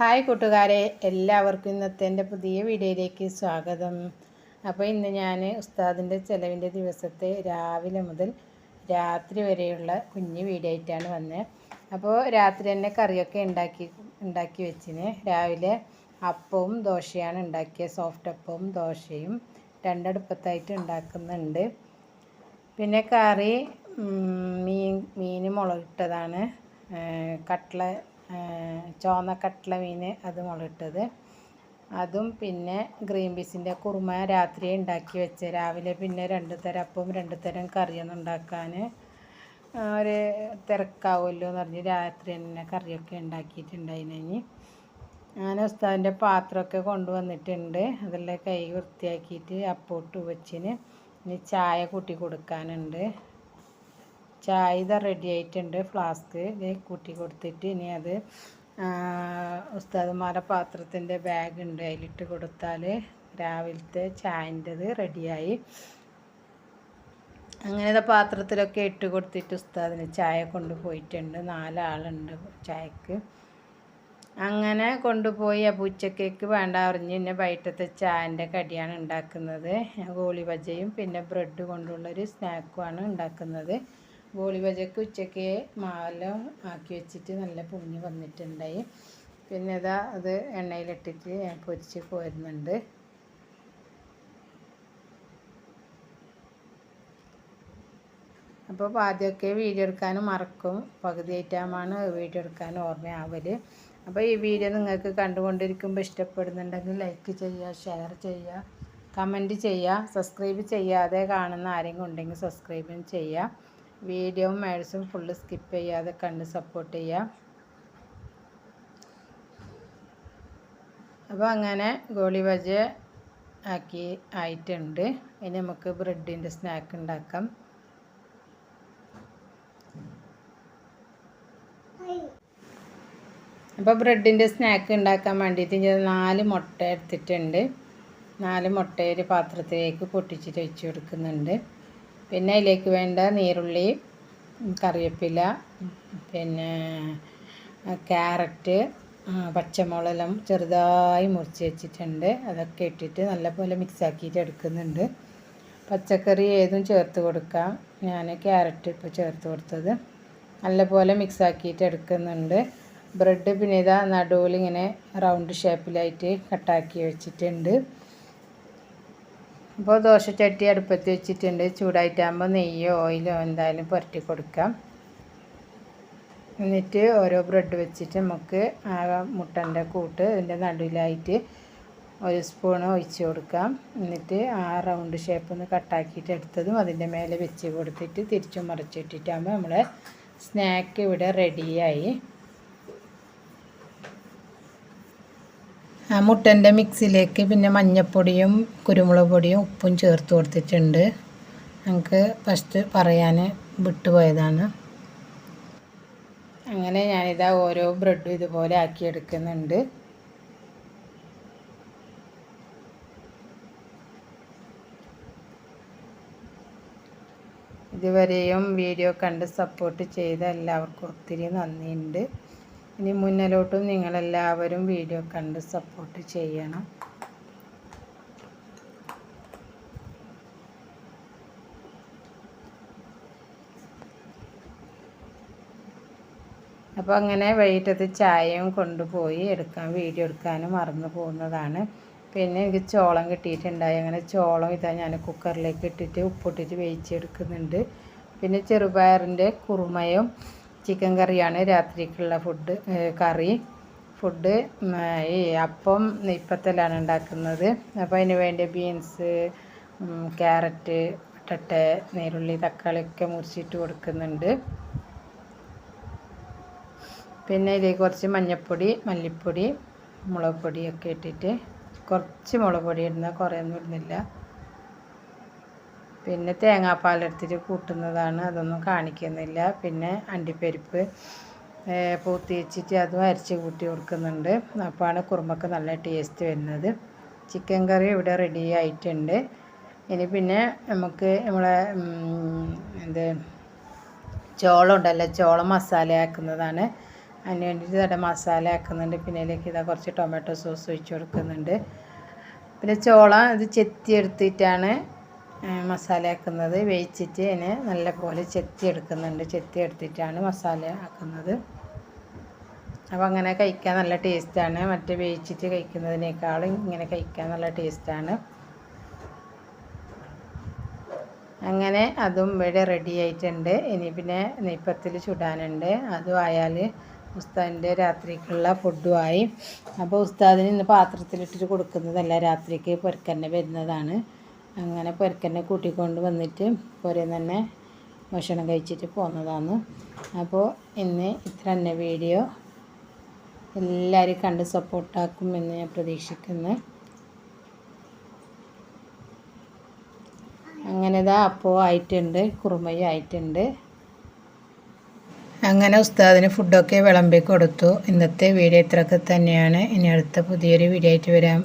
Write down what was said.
Hi കൂട്ടുകാരെ എല്ലാവർക്കും ഇന്നത്തെ എന്റെ പുതിയ വീഡിയോയിലേക്ക് സ്വാഗതം. അപ്പോൾ ഇന്ന് ഞാൻ ഉസ്താദിന്റെ ചിലവിന്റെ ദിവസത്തെ രാവിലെ മുതൽ രാത്രി വരെയുള്ള കുഞ്ഞ് വീഡിയോ ആയിട്ടാണ് വന്നത് അപ്പോൾ രാത്രി തന്നെ കറിയൊക്കെ ഉണ്ടാക്കി ഉണ്ടാക്കി വെച്ചിന്. രാവിലെ അപ്പവും ദോശയാണ് ഉണ്ടാക്കിയത് സോഫ്റ്റ് അപ്പവും ദോശയും രണ്ടടുപ്പത്തായിട്ട് ഉണ്ടാക്കുന്നുണ്ട്. പിന്നെ കറി മീൻ മീൻ മുളകിട്ടതാണ്. കട്ട്ല ചുവന്ന കട്ട്ള മീൻ അത് മുളകിട്ടത്. അതും പിന്നെ ഗ്രീൻ പീസിന്റെ കുറുമ രാത്രി ഉണ്ടാക്കി വെച്ച് രാവിലെ പിന്നെ രണ്ട് തരം അപ്പവും രണ്ട് തരം കറിയൊന്നും ഉണ്ടാക്കാൻ ഒരു തിരക്കാവുമല്ലോ എന്ന് പറഞ്ഞ് രാത്രി തന്നെ കറിയൊക്കെ ഉണ്ടാക്കിയിട്ടുണ്ടായിനി ഞാൻ ഉസ്താദിന്റെ പാത്രമൊക്കെ കൊണ്ടുവന്നിട്ടുണ്ട്. അതെല്ലാം കൈ വൃത്തിയാക്കിയിട്ട് അപ്പോട്ട് വെച്ചിന് ഇനി ചായ കൂട്ടി കൊടുക്കാനുണ്ട്. ചായ ഇതാ റെഡി ആയിട്ടുണ്ട്. ഫ്ലാസ്ക് കൂട്ടി കൊടുത്തിട്ട് ഇനി അത് ഉസ്താദുമാരുടെ പാത്രത്തിന്റെ ബാഗ് ഉണ്ട്. അതിലിട്ട് കൊടുത്താൽ രാവിലത്തെ ചായന്റെത് റെഡിയായി അങ്ങനത്തെ പാത്രത്തിലൊക്കെ ഇട്ട് കൊടുത്തിട്ട് ഉസ്താദിന് ചായ കൊണ്ടുപോയിട്ടുണ്ട് നാലാളുണ്ട് ചായക്ക്. അങ്ങനെ കൊണ്ടുപോയി അപ്പോൾ ഉച്ചക്കേക്ക് വേണ്ട അറിഞ്ഞ് പിന്നെ വൈകിട്ടത്തെ ചായന്റെ കടിയാണ് ഉണ്ടാക്കുന്നത്. ഗോളി ബജയും പിന്നെ ബ്രെഡ് കൊണ്ടുള്ളൊരു സ്നാക്കുമാണ് ഉണ്ടാക്കുന്നത്. ഗോളി ഉച്ചയ്ക്ക് മാവെല്ലാം ആക്കി വെച്ചിട്ട് നല്ല പൊങ്ങി വന്നിട്ടുണ്ടായി പിന്നെ ഇതാ അത് എണ്ണയിലിട്ടിട്ട് ഞാൻ പൊരിച്ച് പോരുന്നുണ്ട്. അപ്പോൾ ആദ്യമൊക്കെ വീഡിയോ എടുക്കാനും മറക്കും. പകുതി ആയിട്ടാണ് വീഡിയോ എടുക്കാൻ ഓർമ്മയാവൽ അപ്പോൾ ഈ വീഡിയോ നിങ്ങൾക്ക് കണ്ടുകൊണ്ടിരിക്കുമ്പോൾ ഇഷ്ടപ്പെടുന്നുണ്ടെങ്കിൽ ലൈക്ക് ചെയ്യുക ഷെയർ ചെയ്യുക കമന്റ് ചെയ്യുക സബ്സ്ക്രൈബ് ചെയ്യാതെ കാണുന്ന ആരെങ്കിലും ഉണ്ടെങ്കിൽ സബ്സ്ക്രൈബും ചെയ്യുക. വീഡിയോയും മേഡ്സും ഫുള്ള് സ്കിപ്പ് ചെയ്യാതെ കണ്ട് സപ്പോർട്ട് ചെയ്യുക അപ്പോൾ അങ്ങനെ ഗോളി ബജ ആക്കി ആയിട്ടുണ്ട്. ഇനി നമുക്ക് ബ്രെഡിന്റെ സ്നാക്ക് ഉണ്ടാക്കാം. അപ്പോൾ ബ്രെഡിന്റെ സ്നാക്ക് ഉണ്ടാക്കാൻ വേണ്ടിയിട്ട് ഞാൻ നാല് മുട്ട എടുത്തിട്ടുണ്ട്. നാല് മുട്ട പാത്രത്തിലേക്ക് പൊട്ടിച്ചിട്ട് വെച്ച് കൊടുക്കുന്നുണ്ട്. പിന്നെ അതിലേക്ക് വേണ്ട നീരുള്ളി കറിവേപ്പില പിന്നെ ക്യാരറ്റ് പച്ചമുളകെല്ലാം ചെറുതായി മുറിച്ച് വെച്ചിട്ടുണ്ട്. അതൊക്കെ ഇട്ടിട്ട് നല്ലപോലെ മിക്സ് ആക്കിയിട്ട് എടുക്കുന്നുണ്ട്. പച്ചക്കറി ഏതും ചേർത്ത് കൊടുക്കാം. ഞാൻ ക്യാരറ്റ് ഇപ്പോൾ ചേർത്ത് കൊടുത്തത്. നല്ലപോലെ മിക്സ് ആക്കിയിട്ട് എടുക്കുന്നുണ്ട്. ബ്രെഡ് പിന്നെ ഇതാ നടുവിൽ ഇങ്ങനെ റൗണ്ട് ഷേപ്പിലായിട്ട് കട്ടാക്കി വെച്ചിട്ടുണ്ട്. അപ്പോൾ ചട്ടി അടുപ്പത്ത് വെച്ചിട്ടുണ്ട്. ചൂടായിട്ടാകുമ്പോൾ നെയ്യോ ഓയിലോ എന്തായാലും പുരട്ടി കൊടുക്കാം. എന്നിട്ട് ഓരോ ബ്രെഡ് വെച്ചിട്ട് നമുക്ക് ആ മുട്ടന്റെ കൂട്ട് ഇതിന്റെ നടുവിലായിട്ട് ഒരു സ്പൂൺ ഒഴിച്ച് കൊടുക്കാം. എന്നിട്ട് ആ റൗണ്ട് ഷേപ്പ് ഒന്ന് കട്ടാക്കിയിട്ട് എടുത്തതും അതിന്റെ മേലെ വെച്ച് കൊടുത്തിട്ട് തിരിച്ചും മറിച്ചിട്ടിട്ടാകുമ്പോൾ നമ്മളെ സ്നാക്ക് ഇവിടെ റെഡിയായി. ആ മുട്ടന്റെ മിക്സിയിലേക്ക് പിന്നെ മഞ്ഞപ്പൊടിയും കുരുമുളക് പൊടിയും ഉപ്പും ചേർത്ത് കൊടുത്തിട്ടുണ്ട്. നമുക്ക് ഫസ്റ്റ് പറയാൻ വിട്ടുപോയതാണ്. അങ്ങനെ ഞാനിതാ ഓരോ ബ്രെഡും ഇതുപോലെ ആക്കിയെടുക്കുന്നുണ്ട് ഇതുവരെയും വീഡിയോ കണ്ട് സപ്പോർട്ട് ചെയ്ത എല്ലാവർക്കും ഒത്തിരി നന്ദിയുണ്ട്. ഇനി മുന്നിലോട്ടും നിങ്ങളെല്ലാവരും വീഡിയോ കണ്ട് സപ്പോർട്ട് ചെയ്യണം. അപ്പോൾ അങ്ങനെ വൈകിട്ടത്തെ ചായയും കൊണ്ടുപോയി എടുക്കാൻ വീഡിയോ എടുക്കാനും മറന്നു പോകുന്നതാണ്. പിന്നെ എനിക്ക് ചോളം കിട്ടിയിട്ടുണ്ടായി. അങ്ങനെ ചോളം ഇതാ ഞാൻ കുക്കറിലേക്ക് ഇട്ടിട്ട് ഉപ്പിട്ടിട്ട് വേവിച്ചെടുക്കുന്നുണ്ട്. പിന്നെ ചെറുപയറിന്റെ കുറുമയും ചിക്കൻ കറിയാണ് രാത്രിക്കുള്ള ഫുഡ് കറി. ഫുഡ് ഈ അപ്പം നെയ്പ്പത്തലാണ് ഉണ്ടാക്കുന്നത്. അപ്പോൾ അതിന് വേണ്ടി ബീൻസ് ക്യാരറ്റ് പൊട്ടറ്റ നീരുള്ളി തക്കാളിയൊക്കെ മുറിച്ചിട്ട് കൊടുക്കുന്നുണ്ട്. പിന്നെ ഇതിലേക്ക് കുറച്ച് മഞ്ഞൾപ്പൊടി മല്ലിപ്പൊടി മുളക് പൊടിയൊക്കെ ഇട്ടിട്ട് കുറച്ച് മുളക് പൊടി ഇടുന്ന കുറേ ഒന്നും ഇടുന്നില്ല. പിന്നെ തേങ്ങാപ്പാലെടുത്തിട്ട് കൂട്ടുന്നതാണ് അതൊന്നും കാണിക്കുന്നില്ല. പിന്നെ അണ്ടിപ്പരിപ്പ് പൂത്തി വെച്ചിട്ട് അതും അരച്ച് കൂട്ടി കൊടുക്കുന്നുണ്ട്. അപ്പോഴാണ് കുറുമക്ക് നല്ല ടേസ്റ്റ് വരുന്നത്. ചിക്കൻ കറി ഇവിടെ റെഡി ആയിട്ടുണ്ട്. ഇനി പിന്നെ നമുക്ക് നമ്മളെ എന്ത് ചോളം ഉണ്ടല്ലോ ചോളം മസാല ആക്കുന്നതാണ്. അതിന് വേണ്ടിയിട്ട് ഇതാ മസാല ആക്കുന്നുണ്ട്. പിന്നെ അതിലേക്ക് ഇതാ കുറച്ച് ടൊമാറ്റോ സോസ് ഒഴിച്ച് കൊടുക്കുന്നുണ്ട്. പിന്നെ ചോളം ഇത് ചെത്തി എടുത്തിട്ടാണ് മസാല ആക്കുന്നത് വേവിച്ചിട്ട് അതിനെ നല്ലപോലെ ചെത്തി എടുക്കുന്നുണ്ട് ചെത്തി എടുത്തിട്ടാണ് മസാല ആക്കുന്നത്. അപ്പോൾ അങ്ങനെ കഴിക്കാൻ നല്ല ടേസ്റ്റാണ്. മറ്റേ വേവിച്ചിട്ട് കഴിക്കുന്നതിനേക്കാളും ഇങ്ങനെ കഴിക്കാൻ നല്ല ടേസ്റ്റാണ്. അങ്ങനെ അതും ഇവിടെ റെഡി ആയിട്ടുണ്ട്. ഇനി പിന്നെ നെയ്പ്പത്തിൽ ചുടാനുണ്ട്. അതും ആയാൽ ഉസ്താദിന്റെ രാത്രിക്കുള്ള ഫുഡും ആയി. അപ്പോൾ ഉസ്താദിന് ഇന്ന് പാത്രത്തിലിട്ടിട്ട് കൊടുക്കുന്നതല്ല രാത്രിക്ക് പൊരക്കന്നെ വരുന്നതാണ്. അങ്ങനെ പുരക്കനെ കൂട്ടിക്കൊണ്ട് വന്നിട്ട് പുരയിൽ തന്നെ ഭക്ഷണം കഴിച്ചിട്ട് പോകുന്നതാണ് അപ്പോൾ ഇന്ന് ഇത്ര തന്നെ വീഡിയോ. എല്ലാവരും കണ്ട് സപ്പോർട്ടാക്കും എന്ന് ഞാൻ പ്രതീക്ഷിക്കുന്നു. അങ്ങനെ ഇതാ അപ്പോൾ ആയിട്ടുണ്ട് കുറുമയും ആയിട്ടുണ്ട്. അങ്ങനെ ഉസ്താദിന് ഫുഡൊക്കെ വിളമ്പി കൊടുത്തു. ഇന്നത്തെ വീഡിയോ ഇത്രയൊക്കെ തന്നെയാണ്. ഇനി അടുത്ത പുതിയൊരു വീഡിയോ ആയിട്ട് വരാം.